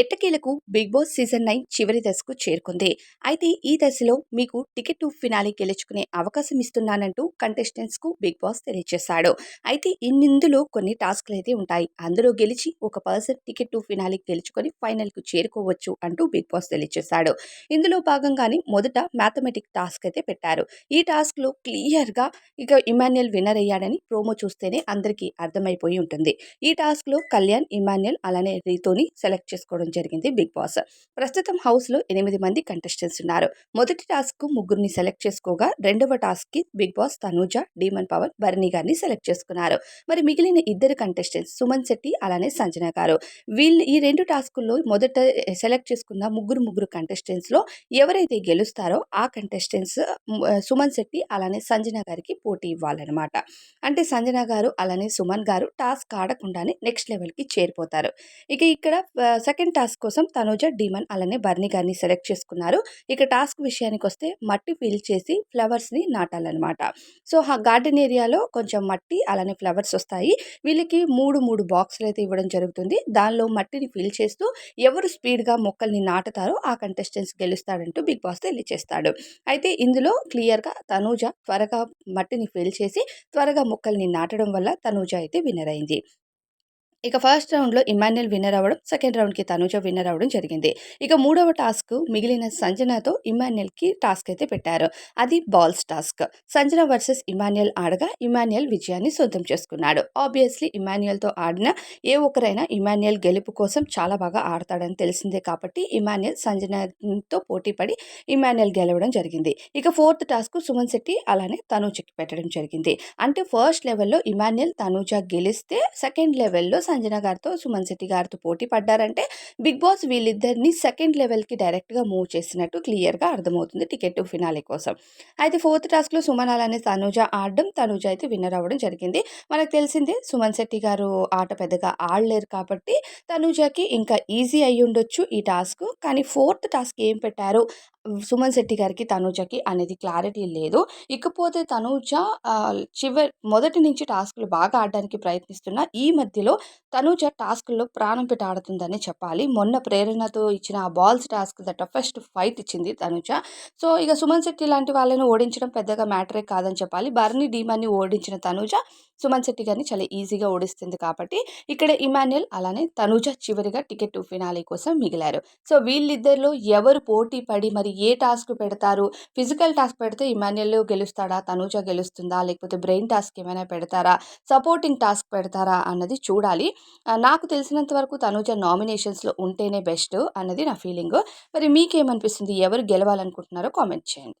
ఎట్టకేలకు big boss season nine చివరి దశకు చేరుకుంది. అయితే ఈ దశలో మీకు టికెట్ టు ఫినాలి గెలుచుకునే అవకాశం ఇస్తున్నానంటూ కంటెస్టెంట్స్కు బిగ్ బాస్ తెలియజేశాడు. అయితే ఇందులో కొన్ని టాస్క్లు అయితే ఉంటాయి. అందులో గెలిచి ఒక పర్సన్ టికెట్ టు ఫినాలి గెలుచుకొని ఫైనల్కు చేరుకోవచ్చు అంటూ బిగ్ బాస్ తెలియజేశాడు. ఇందులో భాగంగానే మొదట మ్యాథమెటిక్ టాస్క్ అయితే పెట్టారు. ఈ టాస్క్లో క్లియర్గా ఇక ఇమాన్యుయల్ విన్నర్ అయ్యాడని ప్రోమో చూస్తేనే అందరికీ అర్థమైపోయి ఉంటుంది. ఈ టాస్క్లో కళ్యాణ్ ఇమాన్యుయల్ అలానే రీతోని సెలెక్ట్ చేసుకోవడం జరిగింది బిగ్ బాస్. ప్రస్తుతం హౌస్లో ఎనిమిది మంది కంటెస్టెంట్స్ ఉన్నారు. మొదటి టాస్క్కు ముగ్గురిని సెలెక్ట్ చేసుకోగా రెండవ టాస్క్కి Big Boss Tanuja demon Pavan Bharani గారిని సెలెక్ట్ చేసుకున్నారు. మరి మిగిలిన ఇద్దరు కంటెస్టెంట్స్ సుమన్ శెట్టి అలానే సంజన గారు. వీళ్ళు ఈ రెండు టాస్కుల్లో మొదట సెలెక్ట్ చేసుకున్న ముగ్గురు ముగ్గురు కంటెస్టెంట్స్లో ఎవరైతే గెలుస్తారో ఆ కంటెస్టెంట్స్ సుమన్ శెట్టి అలానే సంజన గారికి పోటీ ఇవ్వాలన్నమాట. అంటే సంజన గారు అలానే సుమన్ గారు టాస్క్ ఆడకుండానే నెక్స్ట్ లెవెల్కి చేరిపోతారు. ఇక ఇక్కడ సెకండ్ టాస్క్ కోసం తనుజ డీమన్ అలానే బర్నీ గారిని సెలెక్ట్ చేసుకున్నారు. ఇక టాస్క్ విషయానికి వస్తే మట్టి ఫిల్ చేసి ఫ్లవర్స్ని నాటాలన్నమాట. సో ఆ గార్డెన్ ఏరియాలో కొంచెం మట్టి అలానే ఫ్లవర్స్ వస్తాయి. వీళ్ళకి మూడు మూడు బాక్సులు అయితే ఇవ్వడం జరుగుతుంది. దానిలో మట్టిని ఫిల్ చేస్తూ ఎవరు స్పీడ్గా మొక్కల్ని నాటుతారో ఆ కంటెస్టెంట్స్ గెలుస్తాడంటూ బిగ్ బాస్ తెలియచేస్తాడు. అయితే ఇందులో క్లియర్గా తనూజ త్వరగా మట్టిని ఫిల్ చేసి త్వరగా మొక్కల్ని నాటడం వల్ల తనూజ అయితే విన్నర్ అయింది. ఇక ఫస్ట్ రౌండ్లో ఇమాన్యుల్ విన్నర్ అవ్వడం సెకండ్ రౌండ్కి తనుజ విన్నర్ అవ్వడం జరిగింది. ఇక మూడవ టాస్క్ మిగిలిన సంజనతో ఇమాన్యుయల్కి టాస్క్ అయితే పెట్టారు. అది balls task Sanjana versus Emmanuel ఆడగా Emmanuel విజయాన్ని సొంతం చేసుకున్నాడు. ఆబ్వియస్లీ ఇమాన్యుయల్తో ఆడిన ఏ ఒక్కరైనా ఇమాన్యుల్ గెలుపు కోసం చాలా బాగా ఆడతాడని తెలిసిందే కాబట్టి ఇమాన్యుయల్ సంజనతో పోటీపడి ఇమాన్యుల్ గెలవడం జరిగింది. ఇక ఫోర్త్ టాస్క్ సుమన్ శెట్టి అలానే తనూజకి పెట్టడం జరిగింది. అంటే ఫస్ట్ లెవెల్లో ఇమాన్యుల్ తనూజ గెలిస్తే సెకండ్ లెవెల్లో సంజన గారితో సుమన్ శెట్టి గారితో పోటీ పడ్డారంటే బిగ్ బాస్ వీళ్ళిద్దరిని సెకండ్ లెవెల్కి డైరెక్ట్గా మూవ్ చేసినట్టు క్లియర్గా అర్థమవుతుంది టికెట్ ఫినాలే కోసం. అయితే ఫోర్త్ టాస్క్లో సుమన్ అలానే తనుజ ఆడడం తనుజ అయితే విన్నర్ అవ్వడం జరిగింది. మనకు తెలిసిందే సుమన్ శెట్టి గారు ఆట పెద్దగా ఆడలేరు కాబట్టి తనుజకి ఇంకా ఈజీ అయ్యి ఉండొచ్చు ఈ టాస్క్. కానీ ఫోర్త్ టాస్క్ ఏం పెట్టారు? సుమన్ శెట్టి గారికి తనుజకి అనేది క్లారిటీ లేదు. ఇకపోతే తనుజ చివరి మొదటి నుంచి టాస్క్లు బాగా ఆడడానికి ప్రయత్నిస్తున్న ఈ మధ్యలో తనూజ టాస్క్లో ప్రాణం పెట్టి ఆడుతుందని చెప్పాలి. మొన్న ప్రేరణతో ఇచ్చిన ఆ balls task the toughest fight ఇచ్చింది తనూజ. సో ఇక సుమన్ శెట్టి లాంటి వాళ్ళని ఓడించడం పెద్దగా మ్యాటరే కాదని చెప్పాలి. బర్నీ డీమాన్ని ఓడించిన తనూజ సుమన్ శెట్టి గారిని చాలా ఈజీగా ఓడిస్తుంది కాబట్టి ఇక్కడ ఇమాన్యుల్ అలానే తనూజ చివరిగా టికెట్ ఫినాలీ కోసం మిగిలారు. సో వీళ్ళిద్దరిలో ఎవరు పోటీ పడి మరి ఏ టాస్క్ పెడతారు? ఫిజికల్ టాస్క్ పెడితే ఇమాన్యుల్ గెలుస్తాడా? తనూజ గెలుస్తుందా? లేకపోతే బ్రెయిన్ టాస్క్ ఏమైనా పెడతారా? సపోర్టింగ్ టాస్క్ పెడతారా? అన్నది చూడాలి. నాకు తెలిసినంత వరకు తనూజ నామినేషన్స్లో ఉంటేనే బెస్ట్ అన్నది నా ఫీలింగ్. మరి మీకేమనిపిస్తుంది? ఎవరు గెలవాలనుకుంటున్నారో కామెంట్ చేయండి.